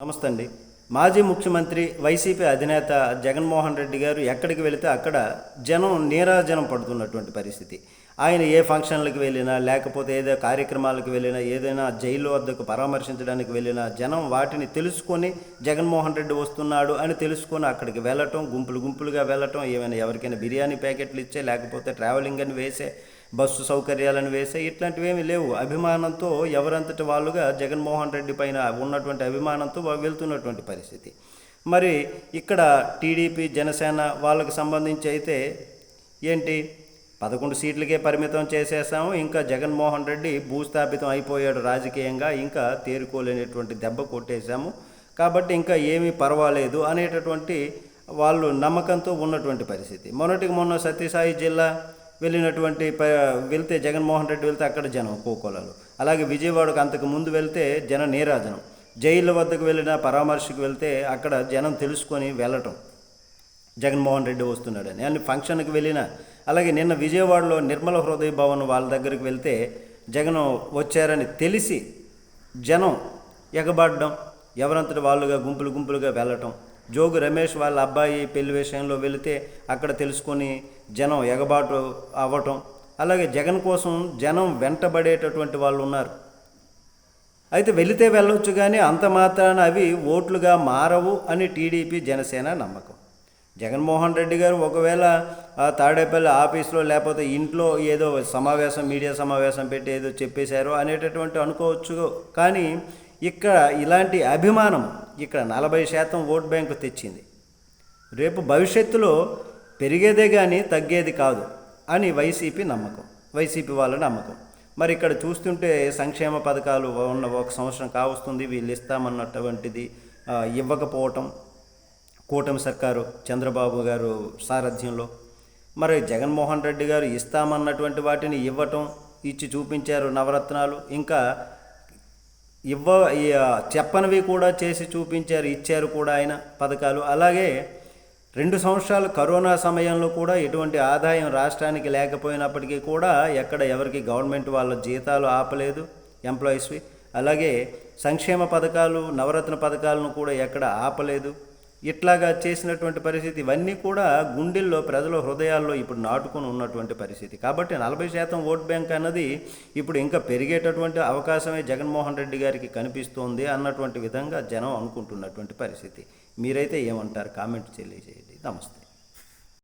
నమస్తే అండి మాజీ ముఖ్యమంత్రి వైసీపీ అధినేత జగన్మోహన్ రెడ్డి గారు ఎక్కడికి వెళితే అక్కడ జనం నీరాజనం పడుతున్నటువంటి పరిస్థితి. ఆయన ఏ ఫంక్షన్లకు వెళ్ళినా లేకపోతే ఏదో కార్యక్రమాలకు వెళ్ళినా ఏదైనా జైలు వద్దకు పరామర్శించడానికి వెళ్ళినా జనం వాటిని తెలుసుకొని జగన్మోహన్ రెడ్డి వస్తున్నాడు అని తెలుసుకొని అక్కడికి వెళ్ళటం గుంపులు గుంపులుగా వెళ్ళటం ఏమైనా ఎవరికైనా బిర్యానీ ప్యాకెట్లు ఇచ్చే లేకపోతే ట్రావెలింగ్ అని వేసే బస్సు సౌకర్యాలను వేసే ఇట్లాంటివి ఏమీ లేవు. అభిమానంతో ఎవరంతటి వాళ్ళుగా జగన్మోహన్ రెడ్డి పైన ఉన్నటువంటి అభిమానంతో వెళ్తున్నటువంటి పరిస్థితి. మరి ఇక్కడ టీడీపీ జనసేన వాళ్ళకి సంబంధించి అయితే ఏంటి? పదకొండు సీట్లకే పరిమితం చేసేసాము ఇంకా జగన్మోహన్ రెడ్డి భూస్థాపితం అయిపోయాడు రాజకీయంగా. ఇంకా తేరుకోలేనటువంటి దెబ్బ కొట్టేశాము. కాబట్టి ఇంకా ఏమీ పర్వాలేదు అనేటటువంటి వాళ్ళు నమ్మకంతో ఉన్నటువంటి పరిస్థితి. మొన్నటికి మొన్న సత్యసాయి జిల్లా వెళ్ళినటువంటి ప- వెళ్తే జగన్మోహన్ రెడ్డి వెళ్తే అక్కడ జనం కోకోలలు. అలాగే విజయవాడకు అంతకు ముందు వెళ్తే జన నీరాజనం. జైళ్ళ వద్దకు వెళ్ళిన పరామర్శకు వెళ్తే అక్కడ జనం తెలుసుకొని వెళ్ళటం జగన్మోహన్ రెడ్డి వస్తున్నాడని. అన్ని ఫంక్షన్కి వెళ్ళిన అలాగే నిన్న విజయవాడలో నిర్మల హృదయ భవన్ వాళ్ళ దగ్గరికి వెళ్తే జగన్ వచ్చారని తెలిసి జనం ఎగబడడం ఎవరంతటి వాళ్ళుగా గుంపులు గుంపులుగా వెళ్ళటం జోగు రమేష్ వాళ్ళ అబ్బాయి పెళ్ళి విషయంలో వెళితే అక్కడ తెలుసుకొని జనం ఎగబాటు అవ్వటం అలాగే జగన్ కోసం జనం వెంటబడేటటువంటి వాళ్ళు ఉన్నారు. అయితే వెళితే వెళ్ళొచ్చు కానీ అంత మాత్రాన అవి ఓట్లుగా మారవు అని టీడీపీ జనసేన నమ్మకం. జగన్మోహన్ రెడ్డి గారు ఒకవేళ తాడేపల్లి ఆఫీస్లో లేకపోతే ఇంట్లో ఏదో సమావేశం మీడియా సమావేశం పెట్టి ఏదో చెప్పేశారు అనేటటువంటి అనుకోవచ్చు. కానీ ఇక్కడ ఇలాంటి అభిమానం ఇక్కడ నలభై శాతం ఓట్ బ్యాంకు తెచ్చింది. రేపు భవిష్యత్తులో పెరిగేదే కానీ తగ్గేది కాదు అని వైసీపీ నమ్మకం వైసీపీ వాళ్ళ నమ్మకం. మరి ఇక్కడ చూస్తుంటే సంక్షేమ పథకాలు ఉన్న ఒక సంవత్సరం కావస్తుంది వీళ్ళు ఇస్తామన్నటువంటిది ఇవ్వకపోవటం కూటమి సర్కారు చంద్రబాబు గారు సారథ్యంలో. మరి జగన్మోహన్ రెడ్డి గారు ఇస్తామన్నటువంటి వాటిని ఇవ్వటం ఇచ్చి చూపించారు నవరత్నాలు. ఇంకా ఇవ్వ చెప్పనివి కూడా చేసి చూపించారు ఇచ్చారు కూడా ఆయన పథకాలు. అలాగే రెండు సంవత్సరాలు కరోనా సమయంలో కూడా ఎటువంటి ఆదాయం రాష్ట్రానికి లేకపోయినప్పటికీ కూడా ఎక్కడ ఎవరికి గవర్నమెంట్ వాళ్ళ జీతాలు ఆపలేదు ఎంప్లాయీస్వి. అలాగే సంక్షేమ పథకాలు నవరత్న పథకాలను కూడా ఎక్కడ ఆపలేదు. ఇట్లాగా చేసినటువంటి పరిస్థితి ఇవన్నీ కూడా గుండెల్లో ప్రజల హృదయాల్లో ఇప్పుడు నాటుకొని ఉన్నటువంటి పరిస్థితి. కాబట్టి నలభై శాతం ఓట్ బ్యాంక్ అన్నది ఇప్పుడు ఇంకా పెరిగేటటువంటి అవకాశమే జగన్మోహన్ రెడ్డి గారికి కనిపిస్తోంది అన్నటువంటి విధంగా జనం అనుకుంటున్నటువంటి పరిస్థితి. మీరైతే ఏమంటారు? కామెంట్ తెలియజేయండి. నమస్తే.